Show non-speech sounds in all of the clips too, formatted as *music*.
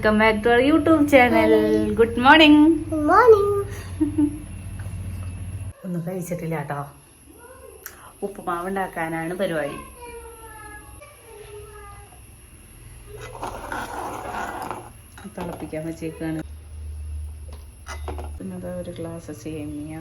Welcome back to our YouTube channel good morning ഒന്നും കഴിച്ചിട്ടില്ല കേട്ടോ ഉപ്പുമാവ് ഉണ്ടാക്കാനാണ് പരിപാടി. തിളപ്പിക്കാൻ വെച്ചേക്കാണ്. പിന്നെ ഒരു ഗ്ലാസ് സേമിയ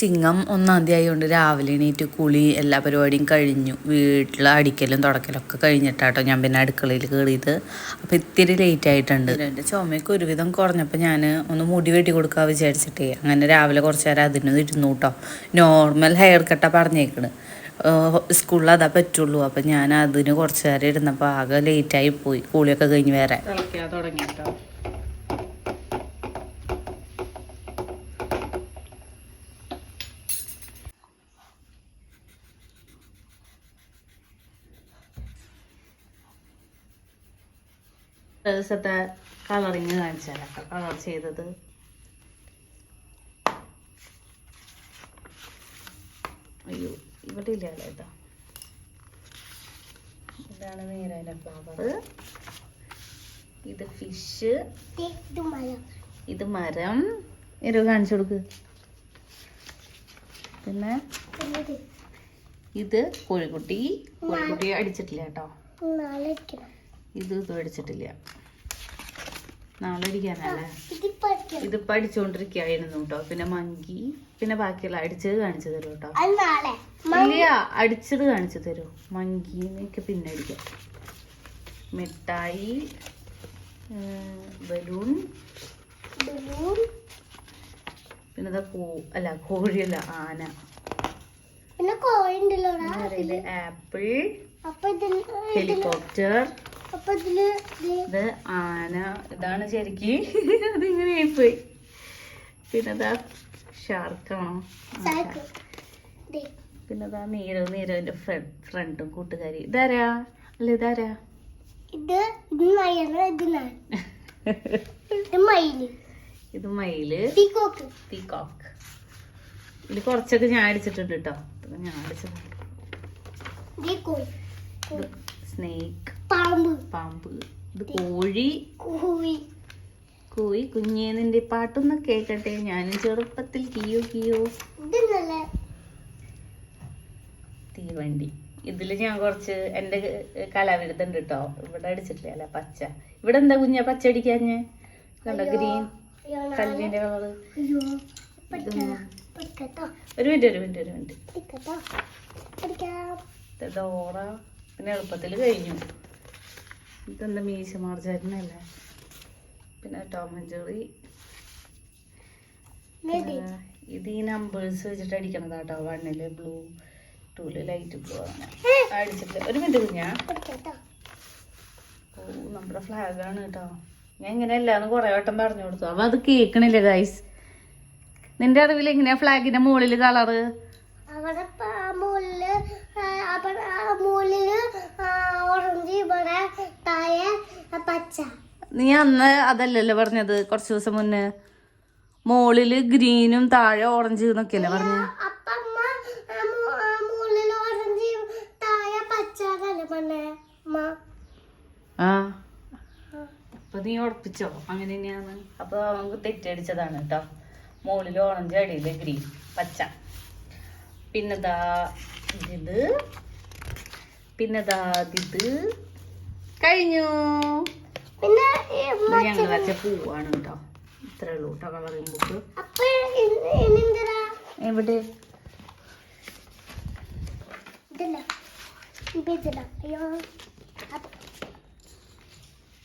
ചിങ്ങം ഒന്നാം തീയതി ആയതുകൊണ്ട് രാവിലെ എണീറ്റ് കുളി എല്ലാ പരിപാടിയും കഴിഞ്ഞു. വീട്ടിൽ അടിക്കലും തുടക്കലൊക്കെ കഴിഞ്ഞിട്ടാട്ടോ ഞാൻ പിന്നെ അടുക്കളയിൽ കയറിയത് അപ്പോൾ ഇത്തിരി ലേറ്റ് ആയിട്ടുണ്ട്. എന്റെ ചുമയൊക്കെ ഒരുവിധം കുറഞ്ഞപ്പോൾ ഞാൻ ഒന്ന് മുടി വെട്ടി കൊടുക്കാൻ വിചാരിച്ചിട്ടേ. അങ്ങനെ രാവിലെ കുറച്ച് നേരം അതിന് ഇരുന്നു കേട്ടോ നോർമൽ ഹെയർ കട്ടാണ് പറഞ്ഞേക്കണ്. സ്കൂളിൽ അതാ പറ്റുള്ളൂ. അപ്പം ഞാൻ അതിന് കുറച്ച് നേരം ഇരുന്നപ്പോൾ ആകെ ലേറ്റായി പോയി. കൂളിയൊക്കെ കഴിഞ്ഞ് വേറെ. തുടങ്ങിയിട്ടോ. തുടങ്ങി കേട്ടോ ദിവസത്തെ കളറിങ് കാണിച്ചാലോ കളർ ചെയ്തത്. അയ്യോ ഇവിടെ ഇല്ലല്ലോ ഇതാ. ഇതാണ് നീരയിലെ ഫ്ലവർ ഇത് ഫിഷ് ഇത് മരം. എരു കാണിച്ചു കൊടുക്ക്. പിന്നെ? ഇത്. കോഴിക്കുട്ടി. കോഴിക്കുട്ടി അടിച്ചിട്ടില്ല കേട്ടോ. ഇത് ഇത് അടിച്ചിട്ടില്ല നാളെ ഇത് ഇത് കേട്ടോ പിന്നെ മങ്കി പിന്നെ ബാക്കിയുള്ള അടിച്ചത് കാണിച്ചു തരും കേട്ടോ ഇല്ല അടിച്ചത് കാണിച്ചു തരൂ. മങ്കിന്നൊക്കെ പിന്നെ അടിക്കാം. മിഠായി ബലൂൺ. ബലൂൺ. പിന്നെ ഇതാ കോ അല്ല കോഴിയല്ല ആന. പിന്നെ ഇതിൽ ആപ്പിൾ. ഹെലികോപ്റ്റർ. ഇത് ആന ഇതാണ് ശരിക്ക്. അതിങ്ങനെ ആയിപ്പോയി. പിന്നെ ഇതാ ഷാർക്കാണോ സൈക്കിൾ ദേ, പിന്നെ ഇതാ നീരവ് ഫ്രണ്ട് ഫ്രണ്ടും കൂട്ടുകാരി. ഇതാരാ? അല്ല ഇതാരാ? ഇത് ഇത് മയിൽ. ഇത് മയിൽ. പീകോക്ക് ഇത് കുറച്ചൊക്കെ ഞാൻ അടിച്ചിട്ടുണ്ട് കേട്ടോ ഞാൻ അടിച്ചിട്ടുണ്ട്. സ്നേക്ക് പാമ്പ്. പാമ്പ്. ഇത് കോഴി. കോഴി. കോഴി കുഞ്ഞേ നിന്റെ പാട്ടൊന്ന് കേക്കട്ടെ. ഞാനും ചെറുപ്പത്തിൽ കിയോ കിയോ. തീവണ്ടി. ഇതിൽ ഞാൻ കുറച്ച് എന്റെ കലാവിരുദ്ധം കേട്ടോ ഇവിടെ അടിച്ചിട്ടില്ല? അല്ല പച്ച. ഇവിടെ എന്താ കുഞ്ഞ പച്ച അടിക്കാഞ്ഞ്? കണ്ടോ ഗ്രീൻ? കല്ലിന്റെ കളറ്. ഒരു മിനിറ്റ് ഒരു മിനിറ്റ് ഒരു മിനിറ്റ്. ഡോറ പിന്നെ എളുപ്പത്തിൽ കഴിഞ്ഞു. ഇതെന്താ മീശ മാർജാരനല്ലേ? പിന്നെ ടോം ആൻഡ് ജെറി. ഇത് ഈ നമ്പേഴ്സ് വെച്ചിട്ട് അടിക്കണതാ കേട്ടോ വണ്ണിൽ ബ്ലൂ ടൂൽ ലൈറ്റ് ബ്ലൂ അങ്ങനെ അടിച്ചിട്ട്. ഒരു മിനിറ്റ് കുഞ്ഞാ. ഓ നമ്മുടെ ഫ്ലാഗ് ആണ് കേട്ടോ. ഞാൻ ഇങ്ങനെ എല്ലാന്ന് കുറെ വട്ടം പറഞ്ഞു കൊടുത്തു. അപ്പൊ അത് കേക്കണില്ല ഗൈസ് നിന്റെ അറിവിൽ എങ്ങനെയാ ഫ്ലാഗിന്റെ മുകളിൽ കളറ്? അവിടെ മുകളിൽ ഓറഞ്ച് ഇവിടെ താഴെ പച്ച. നീ അന്ന് അതല്ലല്ലോ പറഞ്ഞത് കുറച്ച് ദിവസം മുന്നേ. മോളിൽ ഗ്രീനും താഴെ ഓറഞ്ച് എന്നൊക്കെയല്ലേ അല്ലേ പറഞ്ഞു? ആ. അപ്പൊ നീ ഉറപ്പിച്ചോ? അങ്ങനെ തന്നെയാണ്. അപ്പൊ നമുക്ക് തെറ്റടിച്ചതാണ് കേട്ടോ. മോളിൽ ഓറഞ്ച് അടിയിൽ ഗ്രീൻ പച്ച. പിന്നെതാ ഇത്. പിന്നെതാ ഇത്. കഴിഞ്ഞു. പിന്നെ ഞങ്ങൾ വച്ച പൂവാണ് കേട്ടോ ഇത്രേ ഉള്ളൂ കേട്ടോ കളറിംഗ് ബുക്ക് എവിടെ? ഇതില്ല ഇപ്പൊ ഇതില്ല അയ്യോ. അപ്പ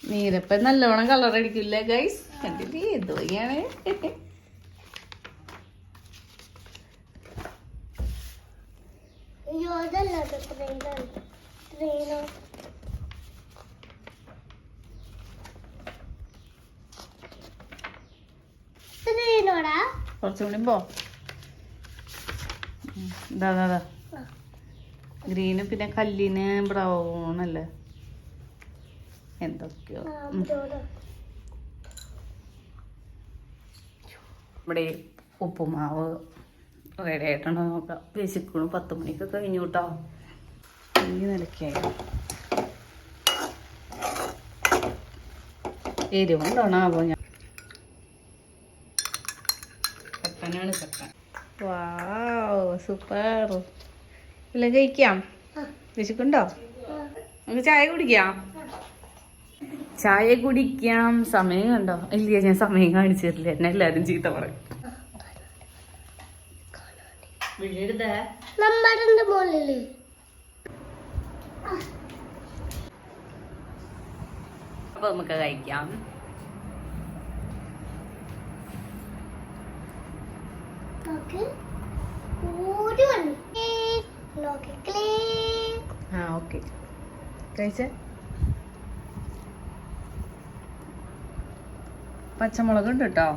നീരപ്പ നല്ലോണം കളർ അടിക്കില്ലേ ഗൈസ് കണ്ടില്ലേ? എന്ത് വയ്യാണ് പോ. ഉം, ഇതാ ഗ്രീന് പിന്നെ കല്ലിന് ബ്രൗൺ അല്ലേ? എന്തൊക്കെയോ. ഇവിടെ ഉപ്പുമാവ് റെഡി ആയിട്ടുണ്ടോ. നോക്കാം. വിശക്കണു. പത്ത് മണിക്ക് കഴിഞ്ഞു കേട്ടോ ഈ നിലയ്ക്കായി എരിവുണ്ടോ? ആവോ ഞാൻ കട്ടൻ വാവ് സൂപ്പർ. ഇല്ല കഴിക്കാം? വിശക്കുണ്ടോ നമുക്ക് ചായ കുടിക്കാം? ചായ കുടിക്കാം. സമയം കണ്ടോ? ഇല്ല ഞാൻ സമയം കാണിച്ചു തരില്ല. എന്നെ എല്ലാരും ചീത്ത പറയും. അപ്പൊ നമുക്ക് കഴിക്കാം നോക്ക് ഓടി വന്നു നോക്കി ക്ലീൻ ആ പച്ചമുളക് ഉണ്ട് കേട്ടോ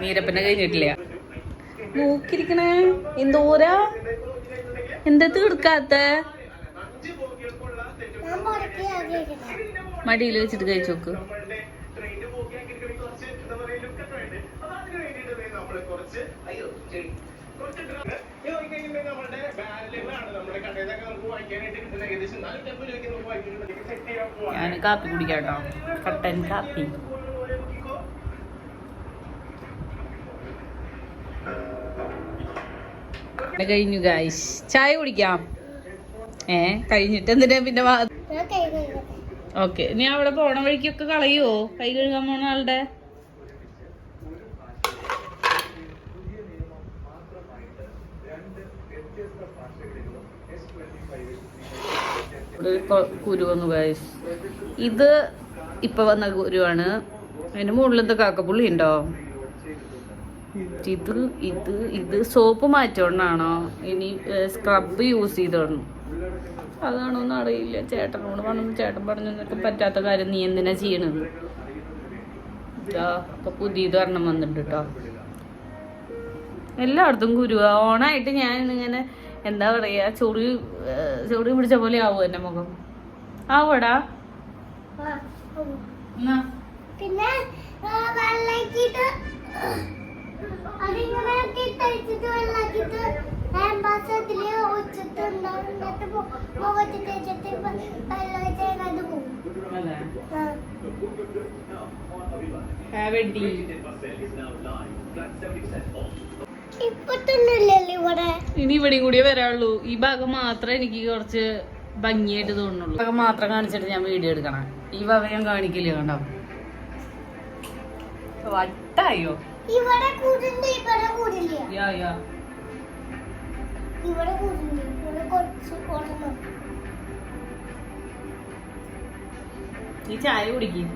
മീരപ്പനെ കഴിഞ്ഞിട്ടില്ല. നോക്കിരിക്കണേ എന്തോരാ? എന്താ തീർക്കാത്ത? മടിയിൽ വെച്ചിട്ട് കഴിച്ചു നോക്ക്. ഞാൻ കാപ്പി കുടിക്കാട്ടോ കട്ടൻ കാപ്പി. കഴിഞ്ഞു ഗായ്സ് ചായ കുടിക്കാം. ഏ കഴിഞ്ഞിട്ട് എന്തിനാ പിന്നെ ഓക്കെ നീ അവിടെ പോണ വഴിക്കൊക്കെ കളയുവോ? കൈ കഴുകാൻ പോണ ആളുടെ? കുരുവന്നു ഗൈസ് ഇത് ഇപ്പൊ വന്ന കുരുവാണ്. അതിന്റെ മുകളിലത്തെ കാക്കപ്പുള്ളി ഉണ്ടോ? ഇത് ഇത് ഇത് സോപ്പ് മാറ്റോണ്ടാണോ ഇനി സ്ക്രബ് യൂസ് ചെയ്തോണം അതാണോന്ന് അറിയില്ല. ചേട്ടനോട് പറഞ്ഞു ചേട്ടൻ പറഞ്ഞു എന്നൊക്കെ പറ്റാത്ത കാര്യം നീ എന്തിനാ ചെയ്യണത്? ഇതാ ഇപ്പൊ പുതിയത് ഒരെണ്ണം വന്നിട്ടുണ്ട് കേട്ടോ എല്ലായിടത്തും ഗുരുവാ ഓണായിട്ട് ഞാൻ ഇങ്ങനെ എന്താ പറയാ ചൊറി ചൊറി പിടിച്ച പോലെ ആവും എന്റെ മുഖം. ആവടാ. പിന്നെ ഇവിടെ. ഇനി ഇവിടെയും കൂടിയേ വരാള്ളൂ ഈ ഭാഗം മാത്രമേ എനിക്ക് കുറച്ച് ഭംഗിയായിട്ട് തോന്നുള്ളൂ ഭാഗം മാത്രം കാണിച്ചിട്ട് ഞാൻ വീഡിയോ എടുക്കണം. ഈ ഭാഗം ഞാൻ കാണിക്കില്ല കണ്ടോ? വട്ടായോ? ഇവിടെ കൂടുണ്ട് ഇവിടെ കൂടില്ല. യാ യാ ഇവിടെ കൂടുണ്ട് ഇവിടെ കുറച്ച് കുറഞ്ഞു. നീ ചായ കുടിക്കും.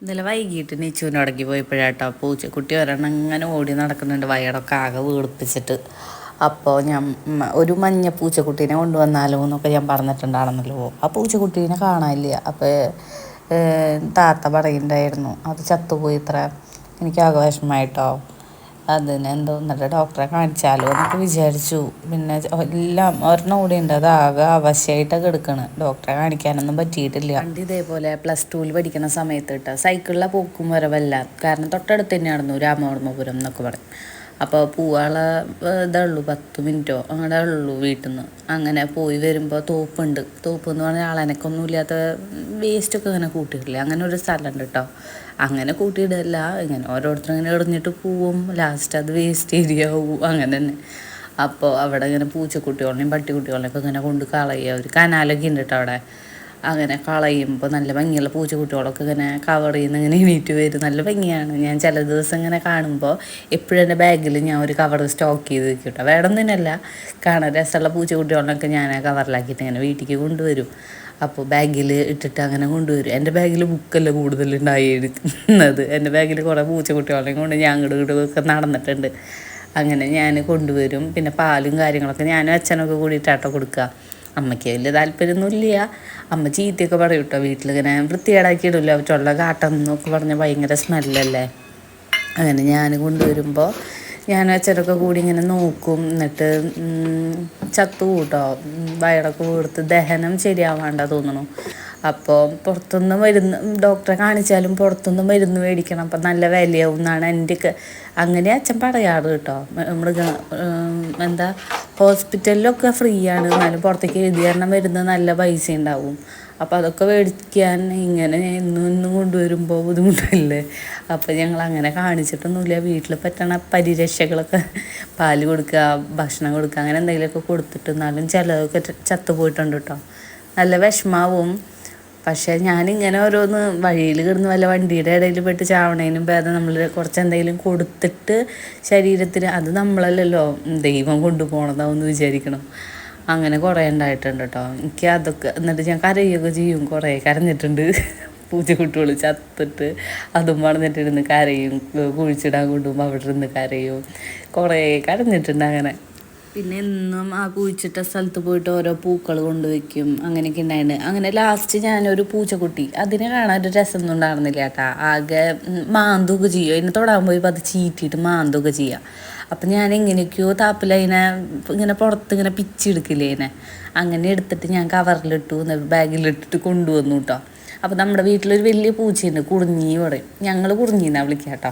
ഇന്നലെ വൈകിട്ട് നീച്ചുവിന് പോയപ്പോഴാട്ടോ പോയപ്പോഴാട്ടോ പൂച്ചക്കുട്ടി ഒരെണ്ണം ഇങ്ങനെ ഓടി നടക്കുന്നുണ്ട് വയടൊക്കെ ആകെ വീർപ്പിച്ചിട്ട്. അപ്പോൾ ഞാൻ ഒരു മഞ്ഞ പൂച്ചക്കുട്ടീനെ കൊണ്ടുവന്നാലോ എന്നൊക്കെ ഞാൻ പറഞ്ഞിട്ടുണ്ടായിരുന്നല്ലോ. ആ പൂച്ചക്കുട്ടീനെ കാണാനില്ല. അപ്പോൾ താത്ത പറയുന്നുണ്ടായിരുന്നു അത് ചത്തുപോയി ഇത്ര. എനിക്ക് ആഘോഷമായിട്ടോ അതിന് എന്തോ എന്നിട്ട് ഡോക്ടറെ കാണിച്ചാലോ എന്നൊക്കെ വിചാരിച്ചു. പിന്നെ എല്ലാം ഒരെണ്ണം കൂടി ഉണ്ട്. അത് ആകെ അവശയായിട്ടൊക്കെ എടുക്കണ് ഡോക്ടറെ കാണിക്കാനൊന്നും പറ്റിയിട്ടില്ല. പണ്ട് ഇതേപോലെ പ്ലസ് ടുവിൽ പഠിക്കുന്ന സമയത്ത് കേട്ടോ സൈക്കിളിലെ പോക്കും വരവല്ല. കാരണം തൊട്ടടുത്ത് തന്നെയായിരുന്നു രാമവർമ്മപുരം എന്നൊക്കെ പറയും. അപ്പോൾ പൂവാള ഇതുള്ളൂ പത്ത് മിനിറ്റോ അങ്ങനെ ഉള്ളൂ വീട്ടിൽ നിന്ന് അങ്ങനെ പോയി വരുമ്പോൾ തോപ്പുണ്ട്. തോപ്പ് എന്ന് പറഞ്ഞാൽ ആളനക്കൊന്നും ഇല്ലാത്ത വേസ്റ്റൊക്കെ ഇങ്ങനെ കൂട്ടിയിട്ടില്ല? അങ്ങനെ ഒരു സ്ഥലമുണ്ട് കേട്ടോ അങ്ങനെ കൂട്ടിയിടല്ല. ഇങ്ങനെ ഓരോരുത്തർ ഇങ്ങനെ എറിഞ്ഞിട്ട് പോവും. ലാസ്റ്റ് അത് വേസ്റ്റ് ഏരിയ ആവും. അങ്ങനെ തന്നെ. അപ്പോൾ അവിടെ ഇങ്ങനെ പൂച്ചക്കുട്ടികളെയും പട്ടിക്കുട്ടികളെയും ഒക്കെ ഇങ്ങനെ കൊണ്ട് കളയുക. ഒരു കനാലൊക്കെ ഉണ്ട് കേട്ടോ അവിടെ. അങ്ങനെ കളയുമ്പോൾ നല്ല ഭംഗിയുള്ള പൂച്ചക്കുട്ടികളൊക്കെ ഇങ്ങനെ കവർ ചെയ്യുന്ന ഇങ്ങനെ എണീറ്റ് വരും. നല്ല ഭംഗിയാണ്. ഞാൻ ചില ദിവസം ഇങ്ങനെ കാണുമ്പോൾ എപ്പോഴും എന്റെ ബാഗിൽ ഞാൻ ഒരു കവർ സ്റ്റോക്ക് ചെയ്ത് വെക്കും കേട്ടോ വേണമെന്നല്ല കാണാൻ രസമുള്ള പൂച്ചക്കുട്ടികളൊക്കെ ഞാൻ ആ കവറിലാക്കിയിട്ട് ഇങ്ങനെ വീട്ടിലേക്ക് കൊണ്ടുവരും. അപ്പോൾ ബാഗിൽ ഇട്ടിട്ട് അങ്ങനെ കൊണ്ടുവരും. എന്റെ ബാഗിൽ ബുക്കല്ല കൂടുതലുണ്ടായിരുന്നത് എന്റെ ബാഗിൽ കുറേ പൂച്ചക്കുട്ടികളെയും കൊണ്ട് ഞാൻ ഇങ്ങോട്ടും ഒക്കെ നടന്നിട്ടുണ്ട്. അങ്ങനെ ഞാൻ കൊണ്ടുവരും. പിന്നെ പാലും കാര്യങ്ങളൊക്കെ ഞാനും അച്ഛനൊക്കെ കൂടിയിട്ടാട്ടോ കൊടുക്കുക. അമ്മയ്ക്ക് വലിയ താല്പര്യമൊന്നുമില്ല. അമ്മ ചീത്തയൊക്കെ പറയും കേട്ടോ വീട്ടിലിങ്ങനെ വൃത്തികേടാക്കി ഇടില്ല ചൊള്ള കാട്ടം എന്നൊക്കെ പറഞ്ഞാൽ ഭയങ്കര സ്മെല്ലല്ലേ അങ്ങനെ ഞാൻ കൊണ്ടുവരുമ്പോൾ ഞാൻ അച്ഛനൊക്കെ കൂടി ഇങ്ങനെ നോക്കും. എന്നിട്ട് ചത്തു കൂട്ടോ. വയറൊക്കെ വീർത്ത് ദഹനം ശരിയാവാണ്ട തോന്നണു അപ്പോൾ പുറത്തുനിന്ന് മരുന്ന് ഡോക്ടറെ കാണിച്ചാലും പുറത്തുനിന്ന് മരുന്ന് മേടിക്കണം. അപ്പം നല്ല വിലയാവും എന്നാണ് എന്റെ അങ്ങനെ അച്ഛൻ പറയാറ് കേട്ടോ. മൃഗ എന്താ ഹോസ്പിറ്റലിലൊക്കെ ഫ്രീ ആണ് എന്നാലും പുറത്തേക്ക് എഴുതി തരണം മരുന്ന് നല്ല പൈസ ഉണ്ടാവും. അപ്പോൾ അതൊക്കെ മേടിക്കാൻ ഇങ്ങനെ ഇന്നും ഇന്നും കൊണ്ടുവരുമ്പോൾ ബുദ്ധിമുട്ടല്ലേ? അപ്പോൾ ഞങ്ങൾ അങ്ങനെ കാണിച്ചിട്ടൊന്നുമില്ല. വീട്ടിൽ പറ്റണ പരിരക്ഷകളൊക്കെ പാൽ കൊടുക്കുക ഭക്ഷണം കൊടുക്കുക അങ്ങനെ എന്തെങ്കിലുമൊക്കെ കൊടുത്തിട്ട് എന്നാലും ചിലതൊക്കെ ചത്തുപോയിട്ടുണ്ട് കേട്ടോ. നല്ല വിഷമാവും. പക്ഷേ ഞാനിങ്ങനെ ഓരോന്ന് വഴിയിൽ കിടന്ന് വല്ല വണ്ടിയുടെ ഇടയിൽ പെട്ട് ചാവണേനും ഭേദം നമ്മൾ കുറച്ച് എന്തെങ്കിലും കൊടുത്തിട്ട് ശരീരത്തിന് അത് നമ്മളല്ലല്ലോ ദൈവം കൊണ്ടുപോകണതാവെന്ന് വിചാരിക്കണം. അങ്ങനെ കുറേ ഉണ്ടായിട്ടുണ്ട് കേട്ടോ എനിക്ക് അതൊക്കെ എന്നിട്ട് ഞാൻ കരയുകയൊക്കെ ചെയ്യും കുറേ. കരഞ്ഞിട്ടുണ്ട്. പൂച്ചക്കുട്ടികൾ ചത്തിട്ട് അതും വളർന്നിട്ടിരുന്ന് കരയും. കുഴിച്ചിടാൻ കൊണ്ടുപോകുമ്പോൾ അവിടെ ഇരുന്ന് കരയും. കുറേ കരഞ്ഞിട്ടുണ്ട് അങ്ങനെ. പിന്നെ എന്നും ആ കുഴിച്ചിട്ട സ്ഥലത്ത് പോയിട്ട് ഓരോ പൂക്കൾ കൊണ്ടുവയ്ക്കും. അങ്ങനെയൊക്കെ ഉണ്ടായിരുന്നു അങ്ങനെ ലാസ്റ്റ് ഞാനൊരു പൂച്ചക്കുട്ടി. അതിനെ കാണാൻ ഒരു രസമൊന്നും ഉണ്ടായിരുന്നില്ല കേട്ടാ. ആകെ മാന്തുക ചെയ്യുക. ചെയ്യും അതിനെ തൊടാൻ പോയി അത് ചീറ്റിയിട്ട് മാന്തുക ചെയ്യുക. അപ്പം ഞാൻ എങ്ങനെയൊക്കെയോ താപ്പിൽ അതിനെ ഇങ്ങനെ പുറത്ത് ഇങ്ങനെ പിച്ചെടുക്കില്ലേ അതിനെ. അങ്ങനെ എടുത്തിട്ട് ഞാൻ കവറിലിട്ടു ബാഗിലിട്ടിട്ട് കൊണ്ടുവന്നു കേട്ടോ. അപ്പോൾ നമ്മുടെ വീട്ടിലൊരു വലിയ പൂച്ചയുണ്ട് കുറിഞ്ഞി പറയും ഞങ്ങൾ കുറിഞ്ഞിന്നാണ് വിളിക്കുക കേട്ടോ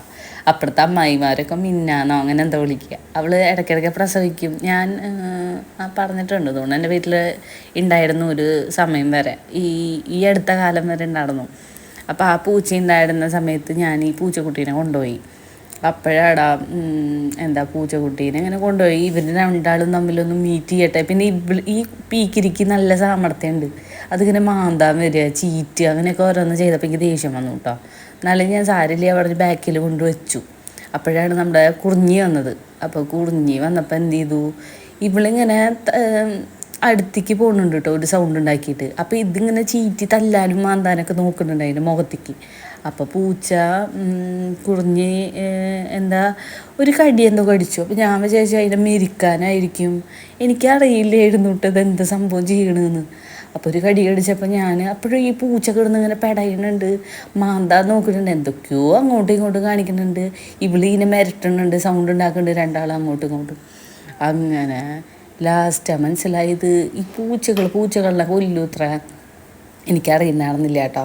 അപ്പുറത്തെ അമ്മായിമാരൊക്കെ മിന്നാന്നോ അങ്ങനെ എന്താ വിളിക്കുക. അവൾ ഇടയ്ക്കിടയ്ക്ക് പ്രസവിക്കും. ഞാൻ പറഞ്ഞിട്ടുണ്ട്. തോന്നുന്നു എന്റെ വീട്ടിൽ ഉണ്ടായിരുന്നു ഒരു സമയം വരെ. ഈ ഈ അടുത്ത കാലം വരെ ഉണ്ടായിരുന്നു അപ്പോൾ ആ പൂച്ച ഉണ്ടായിരുന്ന സമയത്ത് ഞാൻ ഈ പൂച്ചക്കുട്ടീനെ കൊണ്ടുപോയി. അപ്പോഴാടാ എന്താ പൂച്ചക്കുട്ടീനെ ഇങ്ങനെ കൊണ്ടുപോയി. ഇവർ രണ്ടാളും തമ്മിലൊന്ന് മീറ്റ് ചെയ്യട്ടെ. പിന്നെ ഈ പീക്കിരിക്ക് നല്ല സാമർത്ഥ്യമുണ്ട് അതിങ്ങനെ മാന്താൻ വരിക ചീറ്റ് അങ്ങനെയൊക്കെ ഓരോന്ന് ചെയ്തപ്പോൾ എനിക്ക് ദേഷ്യം വന്നു കേട്ടോ എന്നാലും ഞാൻ സാരില്ല പറഞ്ഞ് ബാക്കിൽ കൊണ്ടുവച്ചു അപ്പോഴാണ് നമ്മുടെ കുറിഞ്ഞി വന്നത്. അപ്പോൾ കുറിഞ്ഞി വന്നപ്പോൾ എന്ത് ചെയ്തു? ഇവളിങ്ങനെ അടുത്തേക്ക് പോകുന്നുണ്ട് കേട്ടോ ഒരു സൗണ്ട് ഉണ്ടാക്കിയിട്ട്. അപ്പോൾ ഇതിങ്ങനെ ചീറ്റി തല്ലാനും മാന്താനൊക്കെ നോക്കുന്നുണ്ട് അതിന്റെ മുഖത്തേക്ക്. അപ്പോൾ പൂച്ച കുറിഞ്ഞ് എന്താ ഒരു കടി എന്തോ കടിച്ചു. അപ്പോൾ ഞാൻ വിചാരിച്ചു അതിനെ മെരിക്കാനായിരിക്കും. എനിക്കറിയില്ലായിരുന്നു കേട്ടോ എന്താ സംഭവം ചെയ്യണമെന്ന് അപ്പോൾ ഒരു കടി കടിച്ചപ്പോൾ ഞാൻ അപ്പോഴും ഈ പൂച്ച കിടന്ന് ഇങ്ങനെ പെടയുന്നുണ്ട്. മാന്താൻ നോക്കുന്നുണ്ട്. എന്തൊക്കെയോ അങ്ങോട്ടും ഇങ്ങോട്ടും കാണിക്കുന്നുണ്ട്. ഇവളിങ്ങനെ മിരട്ടുന്നുണ്ട്. സൗണ്ട് ഉണ്ടാക്കുന്നുണ്ട്. രണ്ടാളും അങ്ങോട്ടും ഇങ്ങോട്ടും. അങ്ങനെ ലാസ്റ്റാണ് മനസ്സിലായത് ഈ പൂച്ചകൾ പൂച്ചകളുടെ കൊല്ലൂത്ര എനിക്കറിയുന്നതാണെന്നില്ല കേട്ടോ.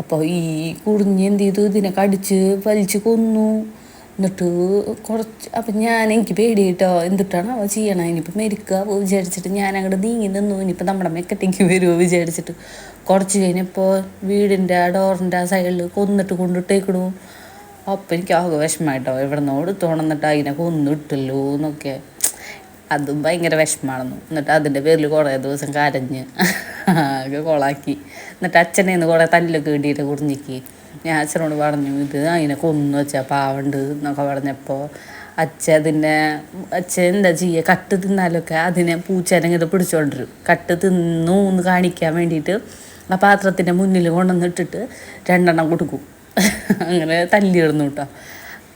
അപ്പോൾ ഈ കുറിഞ്ഞ് എന്ത് ചെയ്തു? ഇതിനെ കടിച്ച് വലിച്ച് കൊന്നു. എന്നിട്ട് കുറച്ച് അപ്പം ഞാൻ എനിക്ക് പേടി കേട്ടോ എന്തിട്ടാണ് അവ ചെയ്യണം? ഇനിയിപ്പോൾ മെരുക്കുക വിചാരിച്ചിട്ട് ഞാൻ അങ്ങോട്ട് നീങ്ങി നിന്നു. ഇനിയിപ്പോൾ നമ്മുടെ മെക്കത്തേക്ക് വരുമോ വിചാരിച്ചിട്ട്. കുറച്ച് കഴിഞ്ഞപ്പോൾ വീടിന്റെ ഡോറിന്റെ ആ സൈഡിൽ കൊന്നിട്ട് കൊണ്ടിട്ടേക്കണു. അപ്പം എനിക്ക് ആകെ വിഷമമായിട്ടോ ഇവിടെ നിന്ന് എടുത്തോണെന്നിട്ട് അതിനെ കൊന്നിട്ടല്ലോ എന്നൊക്കെ അതും ഭയങ്കര വിഷമാണെന്നു എന്നിട്ട് അതിന്റെ പേരിൽ കുറേ ദിവസം കരഞ്ഞ് ആകെ കൊളാക്കി. എന്നിട്ട് അച്ഛനെ നിന്ന് കുറേ തല്ലൊക്കെ ഇടിയിട്ട് കുറിഞ്ഞിക്ക് ഞാൻ അച്ഛനോട് പറഞ്ഞു ഇത് അതിനെ കൊന്നു വെച്ചാൽ പാവുണ്ട് എന്നൊക്കെ പറഞ്ഞപ്പോൾ അച്ഛൻ അതിന്റെ അച്ഛൻ എന്താ ചെയ്യുക കട്ട് തിന്നാലൊക്കെ അതിനെ പൂച്ചേനെ ഇങ്ങോട്ട് പിടിച്ചോണ്ടിരും. കട്ട് തിന്നു എന്ന് കാണിക്കാൻ വേണ്ടിയിട്ട് ആ പാത്രത്തിന്റെ മുന്നിൽ കൊണ്ടുവന്നിട്ടിട്ട് രണ്ടെണ്ണം കൊടുക്കും. അങ്ങനെ തല്ലിയിടുന്നു കേട്ടോ.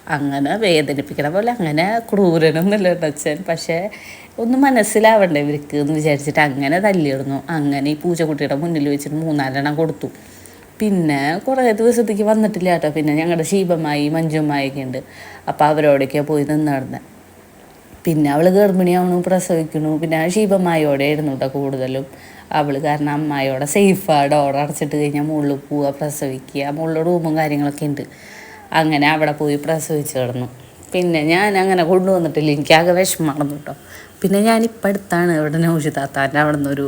അങ്ങനെ വേദനിപ്പിക്കണ പോലെ അങ്ങനെ ക്രൂരനൊന്നുമല്ല അച്ഛൻ. പക്ഷേ ഒന്ന് മനസ്സിലാവണ്ടേ ഇവർക്ക് എന്ന് വിചാരിച്ചിട്ട് അങ്ങനെ തല്ലിയിടുന്നു. അങ്ങനെ ഈ പൂച്ചക്കുട്ടിയുടെ മുന്നിൽ വെച്ചിട്ട് മൂന്നാലെണ്ണം കൊടുത്തു. പിന്നെ കുറേ ദിവസത്തേക്ക് വന്നിട്ടില്ല കേട്ടോ. പിന്നെ ഞങ്ങളുടെ ശീപമായി മഞ്ജുമായി ഉണ്ട്. അപ്പോൾ അവരോടൊക്കെയാണ് പോയി നിന്നിടുന്നത് പിന്നെ അവൾ ഗർഭിണിയാവണു പ്രസവിക്കണു. പിന്നെ ശീപമായോടെ ആയിരുന്നു കേട്ടോ കൂടുതലും. അവൾ കാരണം അമ്മായിയോടെ സേഫാണ് ഡോർ അടച്ചിട്ട് കഴിഞ്ഞാൽ മുകളിൽ പോവുക പ്രസവിക്കുക. മുകളിൽ റൂമും കാര്യങ്ങളൊക്കെ ഉണ്ട്. അങ്ങനെ അവിടെ പോയി പ്രസവിച്ച് കിടന്നു. പിന്നെ ഞാൻ അങ്ങനെ കൊണ്ടുവന്നിട്ടില്ല. എനിക്കാകെ മറന്നു കേട്ടോ പിന്നെ ഞാനിപ്പോൾ അടുത്താണ് ഇവിടെ നൗഷി താത്താന്റെ അവിടെ നിന്ന് ഒരു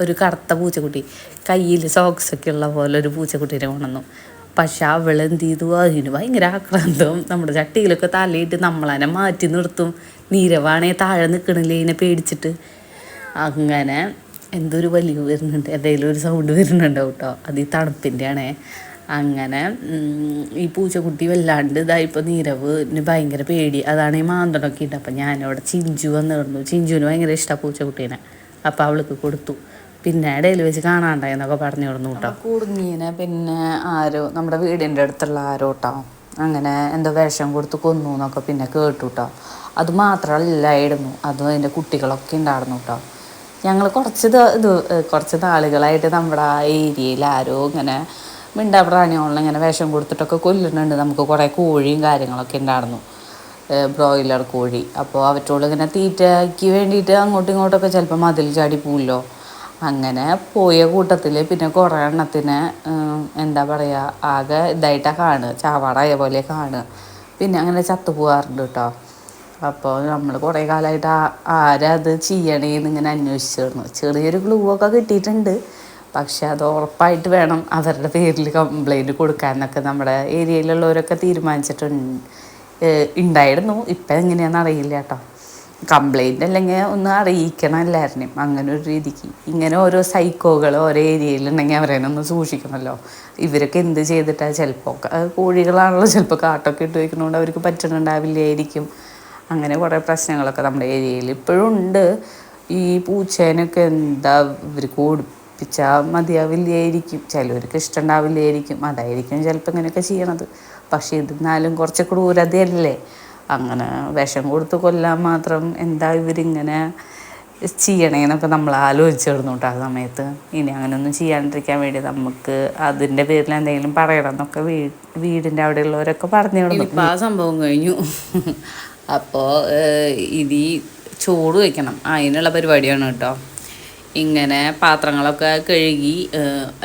ഒരു കറുത്ത പൂച്ചക്കുട്ടി. കയ്യിൽ സോക്സൊക്കെ ഉള്ള പോലെ ഒരു പൂച്ചക്കുട്ടീനെ കൊണ്ടുവന്നു. പക്ഷെ അവൾ എന്ത് ചെയ്തു? അതിന് ഭയങ്കര ആക്രാന്തം. നമ്മുടെ ചട്ടിയിലൊക്കെ തലയിട്ട് നമ്മളതിനെ മാറ്റി നിർത്തും. നീരവാണേ താഴെ നിൽക്കണില്ലേ ഇതിനെ പേടിച്ചിട്ട്. അങ്ങനെ എന്തൊരു വലിയ വരുന്നുണ്ട്. എന്തെങ്കിലും ഒരു സൗണ്ട് വരുന്നുണ്ടാവും കേട്ടോ അത് ഈ തണുപ്പിന്റെ ആണേ അങ്ങനെ ഈ പൂച്ചക്കുട്ടി വല്ലാണ്ട് ഇതായിപ്പോൾ നീരവിന് ഭയങ്കര പേടി. അതാണ് ഈ മാന്തണൊക്കെ ഉണ്ട് അപ്പം ഞാനവിടെ ചിഞ്ചു വന്ന് കിടന്നു ചിഞ്ചുവിന് ഭയങ്കര ഇഷ്ടമാണ് പൂച്ചക്കുട്ടീനെ. അപ്പോൾ അവൾക്ക് കൊടുത്തു. പിന്നെ ഇടയിൽ വെച്ച് കാണാണ്ടായെന്നൊക്കെ പറഞ്ഞു കൊടുന്നു കേട്ടോ. കുടുങ്ങീനെ പിന്നെ ആരോ നമ്മുടെ വീടിന്റെ അടുത്തുള്ള ആരോ കേട്ടോ അങ്ങനെ എന്തോ വേഷം കൊടുത്ത് കൊന്നു എന്നൊക്കെ പിന്നെ കേട്ടു കേട്ടോ അത് മാത്രമല്ലായിരുന്നു. അതും അതിന്റെ കുട്ടികളൊക്കെ ഉണ്ടായിരുന്നു കേട്ടോ ഞങ്ങൾ കുറച്ച് ഇത് കുറച്ച് നാളുകളായിട്ട് നമ്മുടെ ആ ഏരിയയിൽ ആരോ ഇങ്ങനെ മിണ്ടാ പ്രാണികളിൽ ഇങ്ങനെ വിഷം കൊടുത്തിട്ടൊക്കെ കൊല്ലുന്നുണ്ട്. നമുക്ക് കുറേ കോഴിയും കാര്യങ്ങളൊക്കെ ഉണ്ടായിരുന്നു. ബ്രോയിലർ കോഴി. അപ്പോൾ അവറ്റോട് ഇങ്ങനെ തീറ്റയ്ക്ക് വേണ്ടിയിട്ട് അങ്ങോട്ടും ഇങ്ങോട്ടൊക്കെ ചിലപ്പോൾ മതിൽ ചാടി പോവുമല്ലോ. അങ്ങനെ പോയ കൂട്ടത്തിൽ പിന്നെ കുറേ എണ്ണത്തിന് എന്താ പറയുക ആകെ ഇതായിട്ടാണ് കാണുക. ചാവാടായ പോലെ കാണുക. പിന്നെ അങ്ങനെ ചത്തു പോകാറുണ്ട് കേട്ടോ അപ്പോൾ നമ്മൾ കുറേ കാലമായിട്ട് ആരാ അത് ചെയ്യണേന്ന് ഇങ്ങനെ അന്വേഷിച്ചിരുന്നു ചെറിയൊരു ക്ലൂ ഒക്കെ കിട്ടിയിട്ടുണ്ട്. പക്ഷെ അത് ഉറപ്പായിട്ട് വേണം അവരുടെ പേരിൽ കംപ്ലൈന്റ് കൊടുക്കാനൊക്കെ. നമ്മുടെ ഏരിയയിലുള്ളവരൊക്കെ തീരുമാനിച്ചിട്ടുണ്ട് ഉണ്ടായിരുന്നു. ഇപ്പം എങ്ങനെയാണെന്ന് അറിയില്ല കേട്ടോ. കംപ്ലൈന്റ് അല്ലെങ്കിൽ ഒന്ന് അറിയിക്കണം എല്ലാവരുടെയും അങ്ങനെ ഒരു രീതിക്ക്. ഇങ്ങനെ ഓരോ സൈക്കോകൾ ഓരോ ഏരിയയിലുണ്ടെങ്കിൽ അവരെ ഒന്ന് സൂക്ഷിക്കണമല്ലോ. ഇവരൊക്കെ എന്ത് ചെയ്തിട്ടാണ് ചിലപ്പോൾ കോഴികളാണല്ലോ ചിലപ്പോൾ കാട്ടൊക്കെ ഇട്ട് വയ്ക്കുന്നതുകൊണ്ട് അവർക്ക് പറ്റണുണ്ടാവില്ലായിരിക്കും. അങ്ങനെ കുറേ പ്രശ്നങ്ങളൊക്കെ നമ്മുടെ ഏരിയയിൽ ഇപ്പോഴും ഉണ്ട്. ഈ പൂച്ചേനൊക്കെ എന്താ ഇവർക്ക് ഓടിപ്പിച്ചാൽ മതിയാവില്ലായിരിക്കും. ചിലവർക്ക് ഇഷ്ടമുണ്ടാവില്ലായിരിക്കും അതായിരിക്കും ചിലപ്പോൾ ഇങ്ങനെയൊക്കെ ചെയ്യണത്. പക്ഷേ ഇതിന്നാലും കുറച്ച് ക്രൂരതയല്ലേ? അങ്ങനെ വിഷം കൊടുത്ത് കൊല്ലാൻ മാത്രം എന്താ ഇവരിങ്ങനെ ചെയ്യണേന്നൊക്കെ നമ്മൾ ആലോചിച്ചിരുന്നു കേട്ടോ ആ സമയത്ത്. ഇനി അങ്ങനെയൊന്നും ചെയ്യാണ്ടിരിക്കാൻ വേണ്ടി നമുക്ക് അതിന്റെ പേരിൽ എന്തെങ്കിലും പറയണം എന്നൊക്കെ വീ വീടിന്റെ അവിടെയുള്ളവരൊക്കെ പറഞ്ഞു ഇപ്പം ആ സംഭവം കഴിഞ്ഞു. അപ്പോൾ ഇനി ചോറ് വയ്ക്കണം അതിനുള്ള പരിപാടിയാണ് കേട്ടോ. ഇങ്ങനെ പാത്രങ്ങളൊക്കെ കഴുകി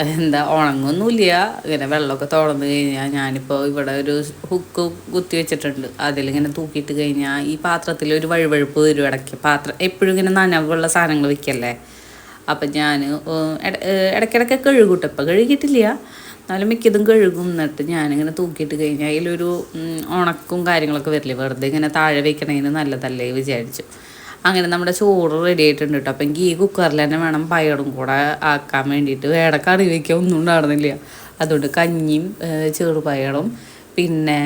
എന്താ ഉണങ്ങൊന്നുമില്ല. ഇങ്ങനെ വെള്ളമൊക്കെ തുറന്നു കഴിഞ്ഞാൽ ഞാനിപ്പോൾ ഇവിടെ ഒരു ഹുക്ക് കുത്തി വെച്ചിട്ടുണ്ട്. അതിലിങ്ങനെ തൂക്കിയിട്ട് കഴിഞ്ഞാൽ ഈ പാത്രത്തിൽ ഒരു വഴുവഴുപ്പ് വരും ഇടയ്ക്ക്. പാത്രം എപ്പോഴും ഇങ്ങനെ നനവുള്ള സാധനങ്ങൾ വെക്കല്ലേ? അപ്പം ഞാൻ ഇടയ്ക്കിടയ്ക്ക് കഴുകൂട്ടോ. ഇപ്പം കഴുകിയിട്ടില്ല. എന്നാലും മിക്കതും കഴുകും. എന്നിട്ട് ഞാനിങ്ങനെ തൂക്കിയിട്ട് കഴിഞ്ഞാൽ അതിലൊരു ഉണക്കും കാര്യങ്ങളൊക്കെ വരില്ലേ? വെറുതെ ഇങ്ങനെ താഴെ വെക്കണതിന് നല്ലതല്ലേ വിചാരിച്ചു. അങ്ങനെ നമ്മുടെ ചോറ് റെഡി ആയിട്ടുണ്ട് കേട്ടോ അപ്പം എനിക്ക് ഈ കുക്കറിൽ തന്നെ വേണം പയറും കൂടെ ആക്കാൻ വേണ്ടിയിട്ട്. വേറെ കറി വയ്ക്കാൻ ഒന്നും ഉണ്ടായിരുന്നില്ല. അതുകൊണ്ട് കഞ്ഞിയും ചെറുപയറും പിന്നെ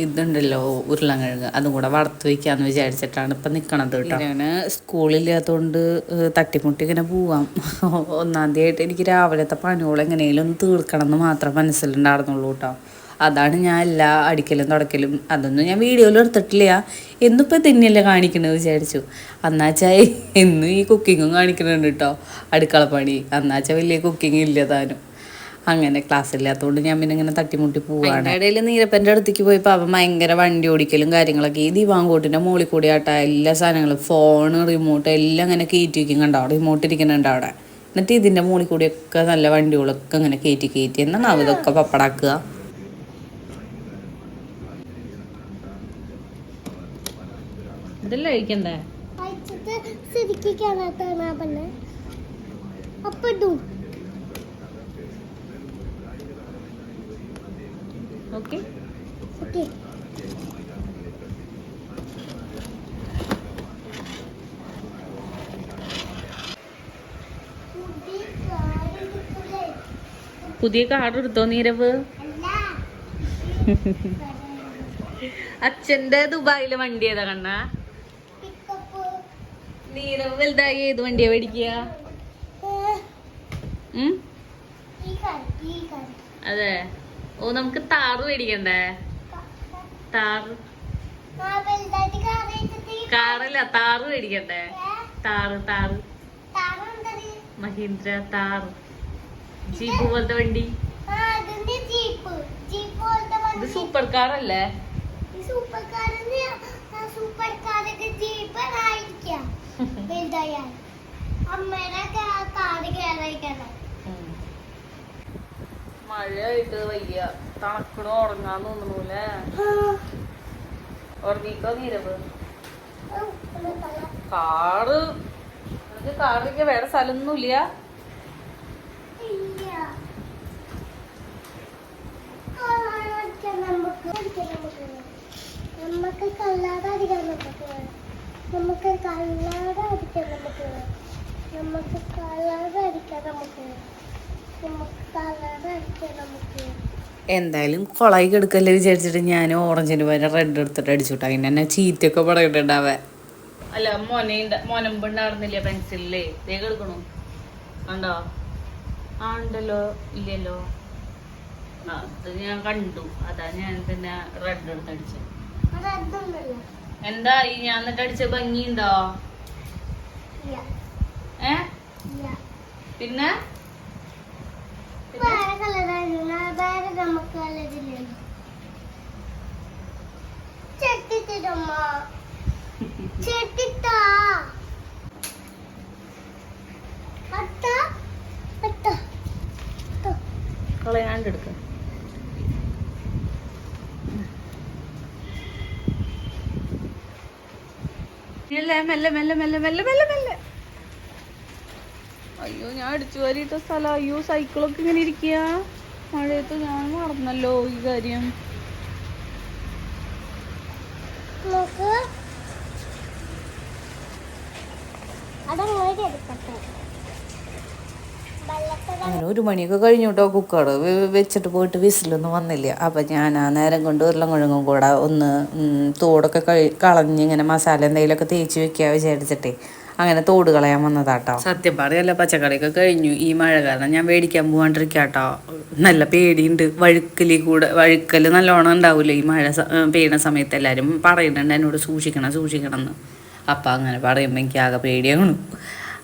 ഇതുണ്ടല്ലോ ഉരുളൻകിഴങ്ങ്. അതും കൂടെ വറുത്ത് വയ്ക്കാമെന്ന് വിചാരിച്ചിട്ടാണ് ഇപ്പം നിൽക്കണത് കേട്ടോ ഞാൻ സ്കൂളില്ലാത്തതുകൊണ്ട് തട്ടിമുട്ടി ഇങ്ങനെ പോവാം. ഒന്നാം തീയതി ആയിട്ട് എനിക്ക് രാവിലത്തെ പണികൾ ഒന്ന് തീർക്കണം എന്ന് മാത്രം മനസ്സിലുണ്ടായിരുന്നുള്ളൂ കേട്ടോ അതാണ് ഞാൻ എല്ലാ അടിക്കലും തുടക്കലും അതൊന്നും ഞാൻ വീഡിയോയിൽ എടുത്തിട്ടില്ല. എന്നിപ്പോൾ തന്നെയല്ലേ കാണിക്കണത് വിചാരിച്ചു. അന്നാച്ചാ എന്നും ഈ കുക്കിങ്ങും കാണിക്കുന്നുണ്ട് കേട്ടോ അടുക്കളപ്പണി. അന്നാച്ചാ വലിയ കുക്കിംഗ് ഇല്ല താനും. അങ്ങനെ ക്ലാസ് ഇല്ലാത്തതുകൊണ്ട് ഞാൻ പിന്നെ ഇങ്ങനെ തട്ടിമുട്ടി പോവാണ്. ഇടയിൽ നീരപ്പന്റെ അടുത്തേക്ക് പോയപ്പോൾ അവൻ ഭയങ്കര വണ്ടി ഓടിക്കലും കാര്യങ്ങളൊക്കെ. ഈ ദിവാങ്കോട്ടിന്റെ മുകളിൽ കൂടി ആട്ടാ എല്ലാ സാധനങ്ങളും ഫോണ് റിമോട്ട് എല്ലാം അങ്ങനെ കയറ്റി വയ്ക്കും കണ്ടോ? റിമോട്ട് ഇരിക്കുന്നുണ്ട് അവിടെ. എന്നിട്ട് ഇതിന്റെ മുകളിൽ കൂടിയൊക്കെ നല്ല വണ്ടികളൊക്കെ അങ്ങനെ കയറ്റി കയറ്റി എന്നാണ് അവതൊക്കെ പപ്പടാക്കുക? ഇതെല്ലാം കഴിക്കണ്ടേ? ഓക്കെ. ഓക്കെ. പുതിയ കാർഡ് എടുത്തോ നീരവ്? *laughs* അച്ഛന്റെ ദുബായിലെ വണ്ടി ഏതാ കണ്ണ? നീരവ് വലുതായി ഏത് വണ്ടിയാ മേടിക്കുക അതെ. ഓ നമുക്ക് താറ് മേടിക്കണ്ടേ? താറ് കാറല്ല താറ് മേടിക്കണ്ടേ? താറ് താറ് മഹീന്ദ്ര താറ് ജീപ്പ് പോലത്തെ വണ്ടി. ഇത് സൂപ്പർ കാറല്ലേ സൂപ്പർ കാർ സൂപ്പർ കാറൊക്കെ ജീപ്പ് ആയിരിക്കാം *laughs* വലുതായാൽ. അമ്മയുടെ കാറ് കയറിയിരിക്കണം മഴയായിട്ട് വയ്യ. തണക്കണോ ഉറങ്ങാൻ തോന്നണൂല്ലേ? ഉറങ്ങിക്കോ നീരവ്? കാറ്. നിനക്ക് കാറിലേക്ക് വേറെ സ്ഥലമൊന്നുമില്ല? നമുക്ക് നമുക്ക് നമുക്ക് കല്ലാതെ അടിക്കാൻ നമുക്ക് നമുക്ക് കല്ലാതെ അടിക്കാൻ നമുക്ക് നമുക്ക് കളറ് നമുക്ക് നമുക്ക് കളറ് നമുക്ക് എന്തായാലും കൊളായി കെടുക്കല്ലേ വിചാരിച്ചിട്ട് ഞാൻ ഓറഞ്ചിന് പകരം റെഡ് എടുത്തിട്ട് അടിച്ചുവിട്ടു. അതിന് തന്നെ ചീത്തയൊക്കെ പടകിട്ടുണ്ടാവേ അല്ല മോനെ മോനമ്പുണ്ടായിരുന്നില്ല പെൻസിലേ ദേ എടുക്കണു കണ്ടോ? ആ ഉണ്ടല്ലോ ഇല്ലല്ലോ. ആ അത് ഞാൻ കണ്ടു. അതാ ഞാൻ പിന്നെ റെഡ് എടുത്ത് അടിച്ചത് എന്താ ഈ ഞാൻ എന്നിട്ട് അടിച്ച ഭംഗിയുണ്ടോ? ഏ? പിന്നെ? നമുക്ക് *laughs* മെല്ലെ മെല്ലെ മെല്ലെ മെല്ലെ മെല്ലെ മെല്ലെ. അയ്യോ ഞാൻ അടിച്ചു വാരിയിട്ട സ്ഥലം. അയ്യോ സൈക്കിളൊക്കെ ഇങ്ങനെ ഇരിക്കുക മഴയത്ത് ഞാൻ മറന്നല്ലോ ഈ കാര്യം നോക്ക് അതങ്ങോട്ട് എടുക്കട്ടെ വെള്ളത്തിൽ അങ്ങനെ ഒരു മണിയൊക്കെ കഴിഞ്ഞു കേട്ടോ കുക്കറ് വെച്ചിട്ട് പോയിട്ട് വിസിലൊന്നും വന്നില്ല. അപ്പം ഞാൻ ആ നേരം കൊണ്ട് ഉരുളൻകുഴങ്ങും കൂടെ ഒന്ന് തോടൊക്കെ കഴി കളഞ്ഞ് ഇങ്ങനെ മസാല എന്തെങ്കിലുമൊക്കെ തേച്ച് വെക്കുക വിചാരിച്ചിട്ടേ. അങ്ങനെ തോട് കളയാൻ വന്നതാട്ടോ. സത്യം പറയല്ല പച്ചക്കറിയൊക്കെ കഴിഞ്ഞു. ഈ മഴ കാരണം ഞാൻ മേടിക്കാൻ പോവാണ്ടിരിക്കാട്ടോ. നല്ല പേടിയുണ്ട്. വഴുക്കലി കൂടെ വഴുക്കൽ നല്ലോണം ഉണ്ടാവില്ലേ ഈ മഴ പെയ്യണ സമയത്ത് എല്ലാവരും പറയുന്നുണ്ട് എന്നോട് സൂക്ഷിക്കണം സൂക്ഷിക്കണം എന്ന്. അപ്പം അങ്ങനെ പറയുമ്പോൾ എനിക്ക് ആകെ പേടിയാണ്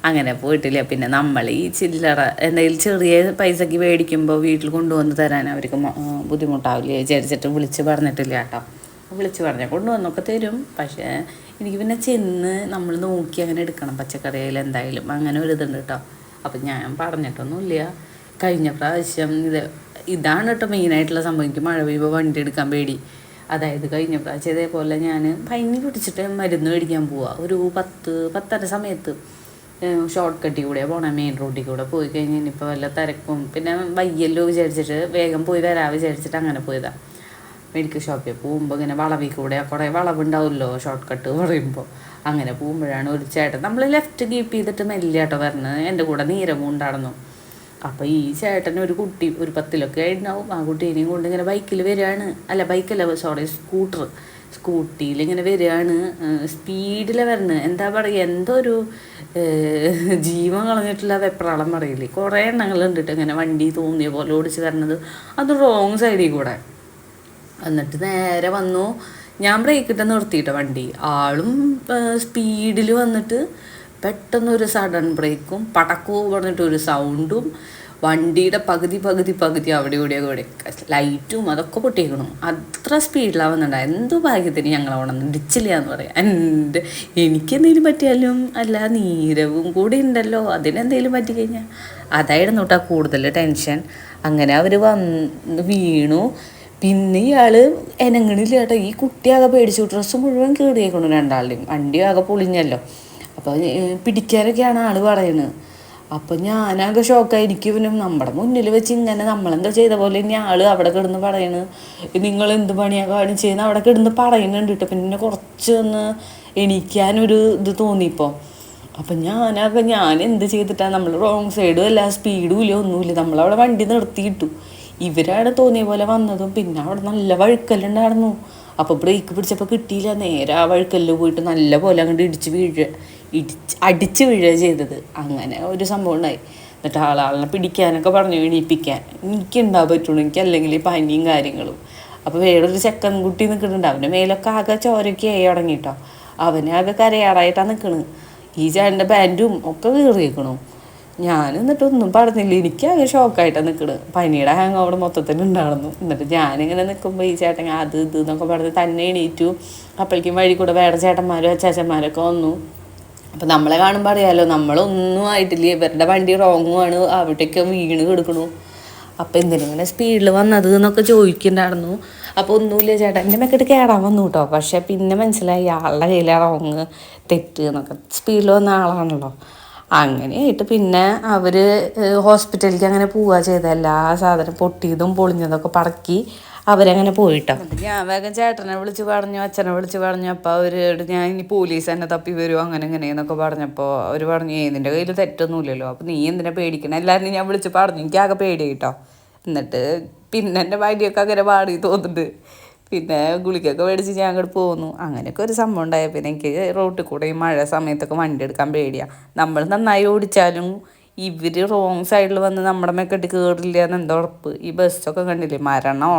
അങ്ങനെ പോയിട്ടില്ല. പിന്നെ നമ്മൾ ഈ ചില്ലറ എന്തെങ്കിലും ചെറിയ പൈസക്ക് മേടിക്കുമ്പോൾ വീട്ടിൽ കൊണ്ടുവന്ന് തരാൻ അവർക്ക് ബുദ്ധിമുട്ടാവില്ല? വിചാരിച്ചിട്ട് വിളിച്ച് പറഞ്ഞിട്ടില്ല കേട്ടോ. വിളിച്ച് പറഞ്ഞാൽ കൊണ്ടുവന്നൊക്കെ തരും. പക്ഷേ എനിക്ക് പിന്നെ ചെന്ന് നമ്മൾ നോക്കി അങ്ങനെ എടുക്കണം പച്ചക്കറിയിൽ എന്തായാലും. അങ്ങനെ ഒരു ഇതുണ്ട് കേട്ടോ. അപ്പം ഞാൻ പറഞ്ഞിട്ടൊന്നുമില്ല. കഴിഞ്ഞ പ്രാവശ്യം ഇത് ഇതാണ് കേട്ടോ മെയിനായിട്ടുള്ള സംഭവം. എനിക്ക് മഴ പെയ്യുമ്പോൾ വണ്ടി എടുക്കാൻ പേടി. അതായത് കഴിഞ്ഞ പ്രാവശ്യം ഇതേപോലെ ഞാൻ പനി പിടിച്ചിട്ട് മരുന്ന് മേടിക്കാൻ പോവുക ഒരു പത്ത് പത്തര സമയത്ത്. ഷോർട്ട് കട്ടിൽ കൂടെ പോണേ മെയിൻ റോഡിൽ കൂടെ പോയി കഴിഞ്ഞ് ഇനിയിപ്പോൾ വല്ല തിരക്കും. പിന്നെ വയ്യല്ലോ വിചാരിച്ചിട്ട് വേഗം പോയി വരാ വിചാരിച്ചിട്ട് അങ്ങനെ പോയതാ. മെഡിക്കൽ ഷോപ്പിൽ പോകുമ്പോൾ ഇങ്ങനെ വളവിൽ കൂടെ കുറേ വളവുണ്ടാവുമല്ലോ ഷോർട്ട് കട്ട് പറയുമ്പോൾ അങ്ങനെ പോകുമ്പോഴാണ് ഒരു ചേട്ടൻ നമ്മൾ ലെഫ്റ്റ് കീപ്പ് ചെയ്തിട്ട് മെല്ലാട്ടോ വരണത് എന്റെ കൂടെ നീരവും ഉണ്ടായിരുന്നു അപ്പോൾ ഈ ചേട്ടൻ ഒരു കുട്ടി ഒരു പത്തിലൊക്കെ ആയിട്ടുണ്ടാവും. ആ കുട്ടീനെയും കൊണ്ട് ഇങ്ങനെ ബൈക്കിൽ വരികയാണ് അല്ല ബൈക്കല്ല സോറി സ്കൂട്ടർ സ്കൂട്ടിയിൽ ഇങ്ങനെ വരികയാണ്. സ്പീഡിൽ വരുന്നത് എന്താ പറയുക എന്തോ ഒരു ജീവൻ കളഞ്ഞിട്ടുള്ള വെപ്രാളം പറയില്ലേ. കുറേ എണ്ണങ്ങളുണ്ട് ഇങ്ങനെ വണ്ടി തോന്നിയ പോലെ ഓടിച്ച് വരണത്. അത് റോങ് സൈഡിൽ കൂടെ. എന്നിട്ട് നേരെ വന്നു. ഞാൻ ബ്രേക്ക് ഇട്ട് നിർത്തിയിട്ട വണ്ടി. ആളും സ്പീഡിൽ വന്നിട്ട് പെട്ടെന്ന് ഒരു സഡൻ ബ്രേക്കും പടക്കവും പറഞ്ഞിട്ട് ഒരു സൗണ്ടും വണ്ടിയുടെ പകുതി പകുതി പകുതി അവിടെ ഇവിടെ ഇവിടെ ലൈറ്റും അതൊക്കെ പൊട്ടിയേക്കണം. അത്ര സ്പീഡിലാണ് വന്നിട്ടുണ്ടായത് എന്തോ ഭാഗ്യത്തിന് ഞങ്ങൾ അവിടെ നിന്ന് ഇടിച്ചില്ല എന്ന് പറയാം. എന്റെ എനിക്കെന്തെങ്കിലും പറ്റിയാലും അല്ല നീരവും കൂടി ഉണ്ടല്ലോ. അതിനെന്തെങ്കിലും പറ്റിക്കഴിഞ്ഞാൽ അതായിരുന്നു കേട്ടോ കൂടുതൽ ടെൻഷൻ. അങ്ങനെ അവർ വന്ന് വീണു. പിന്നെ ഇയാൾ എനങ്ങണില്ല കേട്ടോ ഈ കുട്ടിയാകെ പേടിച്ചു. ഡ്രസ്സ് മുഴുവൻ കേടിയേക്കണു രണ്ടാളുടെയും. വണ്ടി ആകെ പൊളിഞ്ഞല്ലോ. അപ്പോൾ പിടിക്കാനൊക്കെയാണ് ആൾ പറയുന്നത് അപ്പം ഞാനാകെ ഷോക്കായിരിക്കും ഇവനും നമ്മുടെ മുന്നിൽ വെച്ച് ഇങ്ങനെ നമ്മളെന്താ ചെയ്ത പോലെ ഇനി ആൾ അവിടെ കിടന്ന് പറയണ്. നിങ്ങൾ എന്ത് പണിയാ കാണിച്ചതെന്ന് അവിടെ കിടന്ന് പറയുന്നുണ്ട് കേട്ടോ. പിന്നെ കുറച്ച് ഒന്ന് എണീക്കാനൊരു ഇത് തോന്നിപ്പോ അപ്പം ഞാനാകെ ഞാൻ എന്ത് ചെയ്തിട്ടാ നമ്മൾ റോങ് സൈഡും അല്ല സ്പീഡും ഇല്ല ഒന്നുമില്ല. നമ്മളവിടെ വണ്ടി നിർത്തിയിട്ടു. ഇവരാണ് തോന്നിയ പോലെ വന്നതും പിന്നെ അവിടെ നല്ല വഴുക്കല്ലുണ്ടായിരുന്നു. അപ്പോൾ ബ്രേക്ക് പിടിച്ചപ്പോൾ കിട്ടിയില്ല. നേരെ ആ വഴുക്കല്ല് പോയിട്ട് നല്ല പോലെ അങ്ങോട്ട് ഇടിച്ച് വീഴുക ഇടിച്ച് അടിച്ച് വീഴുക ചെയ്തത്. അങ്ങനെ ഒരു സംഭവം ഉണ്ടായി. എന്നിട്ട് ആളാളിനെ പിടിക്കാനൊക്കെ പറഞ്ഞു എണീപ്പിക്കാൻ. എനിക്കുണ്ടാകാൻ പറ്റുള്ളൂ എനിക്ക് അല്ലെങ്കിൽ പനിയും കാര്യങ്ങളും. അപ്പോൾ വേറൊരു ചെക്കൻ കുട്ടി നിൽക്കുന്നുണ്ട് അവന്റെ മേലൊക്കെ ആകെ ചോരയൊക്കെ ആയി തുടങ്ങിയിട്ടോ അവനെ ആകെ കരയാറായിട്ടാണ് നിൽക്കുന്നത് ഈ ചേട്ടന്റെ പാന്റും ഒക്കെ കീറിയേക്കണു. ഞാൻ എന്നിട്ട് ഒന്നും പറഞ്ഞില്ല. എനിക്ക് എനിക്കാകെ ഷോക്കായിട്ടാണ് നിൽക്കണത് പനിയുടെ ഹാങ് അവിടെ മൊത്തത്തിൽ ഉണ്ടായിരുന്നു എന്നിട്ട് ഞാനിങ്ങനെ നിൽക്കുമ്പോൾ ഈ ചേട്ടൻ അത് ഇത് എന്നൊക്കെ പറഞ്ഞ് തന്നെ എണീറ്റു. അപ്പോഴേക്കും വഴി കൂടെ വേറെ ചേട്ടന്മാരും അച്ചാച്ചന്മാരൊക്കെ വന്നു. അപ്പം നമ്മളെ കാണുമ്പോൾ അറിയാമല്ലോ നമ്മളൊന്നും ആയിട്ടില്ല. ഇവരുടെ വണ്ടി റോങ്ങുമാണ് അവിടേക്ക് വീണ് കിടക്കണു. അപ്പം എന്തിനിങ്ങനെ സ്പീഡിൽ വന്നത് എന്നൊക്കെ ചോദിക്കുന്നുണ്ടായിരുന്നു അപ്പോൾ ഒന്നുമില്ല ചേട്ടാ എന്റെ മെക്കിട്ട് കയറാൻ വന്നു കേട്ടോ പക്ഷേ പിന്നെ മനസ്സിലായി ആളുടെ കയ്യിലെ റോങ് തെറ്റ് എന്നൊക്കെ. സ്പീഡിൽ വന്ന ആളാണല്ലോ. അങ്ങനെയായിട്ട് പിന്നെ അവർ ഹോസ്പിറ്റലിലേക്ക് അങ്ങനെ പോവുക ചെയ്ത എല്ലാ സാധനം പൊട്ടിയതും പൊളിഞ്ഞതൊക്കെ പറക്കി അവരങ്ങനെ പോയിട്ടോ. ഞാൻ വേഗം ചേട്ടനെ വിളിച്ചു പറഞ്ഞു അച്ഛനെ വിളിച്ചു പറഞ്ഞു. അപ്പോൾ അവരോട് ഞാൻ ഇനി പോലീസ് എന്നെ തപ്പി വരുമോ അങ്ങനെ ഇങ്ങനെ എന്നൊക്കെ പറഞ്ഞപ്പോൾ അവർ പറഞ്ഞു "ഏയ് നിന്റെ കയ്യിൽ തെറ്റൊന്നുമില്ലല്ലോ. അപ്പോൾ നീ എന്തിനാ പേടിക്കണം? എല്ലാവരും ഞാൻ വിളിച്ചു പറഞ്ഞു. എനിക്ക് ആകെ പേടി കേട്ടോ എന്നിട്ട് പിന്നെ എന്റെ ഭാര്യയൊക്കെ അങ്ങനെ പാടി തോന്നുന്നുണ്ട്. പിന്നെ ഗുളിക്കൊക്കെ മേടിച്ച് ഞാൻ അങ്ങോട്ട് പോന്നു. അങ്ങനെയൊക്കെ ഒരു സംഭവം ഉണ്ടായ. പിന്നെ എനിക്ക് റോട്ടിൽ കൂടെ ഈ മഴ സമയത്തൊക്കെ വണ്ടി എടുക്കാൻ പേടിയാണ് നമ്മൾ നന്നായി ഓടിച്ചാലും ഇവർ റോങ് സൈഡിൽ വന്ന് നമ്മുടെ മെക്കെട്ട് കയറില്ല എന്ന് എന്താ ഉറപ്പ്? ഈ ബസ്സൊക്കെ കണ്ടില്ലേ? മരണം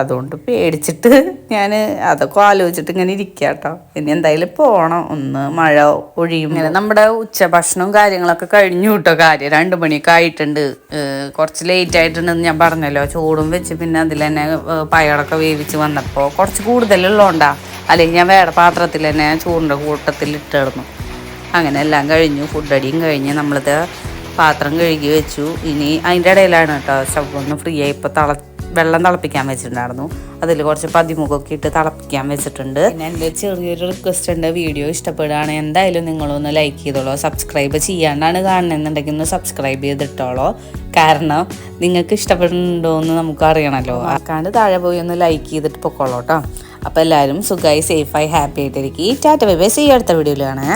അതുകൊണ്ട് പേടിച്ചിട്ട് ഞാൻ അതൊക്കെ ആലോചിച്ചിട്ട് ഇങ്ങനെ ഇരിക്കുക കേട്ടോ ഇനി എന്തായാലും പോകണം ഒന്ന് മഴ ഒഴിയും ഇങ്ങനെ നമ്മുടെ ഉച്ചഭക്ഷണവും കാര്യങ്ങളൊക്കെ കഴിഞ്ഞു കേട്ടോ കാര്യം. രണ്ട് മണിയൊക്കെ ആയിട്ടുണ്ട്. കുറച്ച് ലേറ്റ് ആയിട്ടുണ്ടെന്ന് ഞാൻ പറഞ്ഞല്ലോ. ചൂടും വെച്ച് പിന്നെ അതിൽ തന്നെ പയറൊക്കെ വേവിച്ച് വന്നപ്പോൾ കുറച്ച് കൂടുതലുള്ളതുകൊണ്ടാ അല്ലെങ്കിൽ ഞാൻ വേറെ പാത്രത്തിൽ തന്നെ ചൂടിന്റെ കൂട്ടത്തിൽ ഇട്ടിടുന്നു അങ്ങനെ എല്ലാം കഴിഞ്ഞു. ഫുഡ് അടിയും കഴിഞ്ഞ് നമ്മളിത് പാത്രം കഴുകി വെച്ചു. ഇനി അതിന്റെ ഇടയിലാണ് കേട്ടോ ഒന്ന് ഫ്രീ ആയി ഇപ്പോൾ തള വെള്ളം തിളപ്പിക്കാൻ വെച്ചിട്ടുണ്ടായിരുന്നു. അതിൽ കുറച്ച് പതിമുഖമൊക്കെ ഇട്ട് തിളപ്പിക്കാൻ വെച്ചിട്ടുണ്ട്. പിന്നെ എന്റെ ചെറിയൊരു റിക്വസ്റ്റ് ഉണ്ട്. വീഡിയോ ഇഷ്ടപ്പെടുകയാണ്. എന്തായാലും നിങ്ങളൊന്ന് ലൈക്ക് ചെയ്തോളൂ. സബ്സ്ക്രൈബ് ചെയ്യാണ്ടാണ് കാണുന്നുണ്ടെങ്കിൽ ഒന്ന് സബ്സ്ക്രൈബ് ചെയ്തിട്ടോളോ. കാരണം നിങ്ങൾക്ക് ഇഷ്ടപ്പെടുന്നുണ്ടോ എന്ന് നമുക്ക് അറിയണമല്ലോ ആക്കാണ്ട് താഴെ പോയി ഒന്ന് ലൈക്ക് ചെയ്തിട്ട് പൊക്കോളൂ കേട്ടോ. അപ്പോൾ എല്ലാവരും സുഖമായി സേഫായി ഹാപ്പി ആയിട്ടിരിക്കും. Tata bye bye. സീ അടുത്ത വീഡിയോയിലാണ്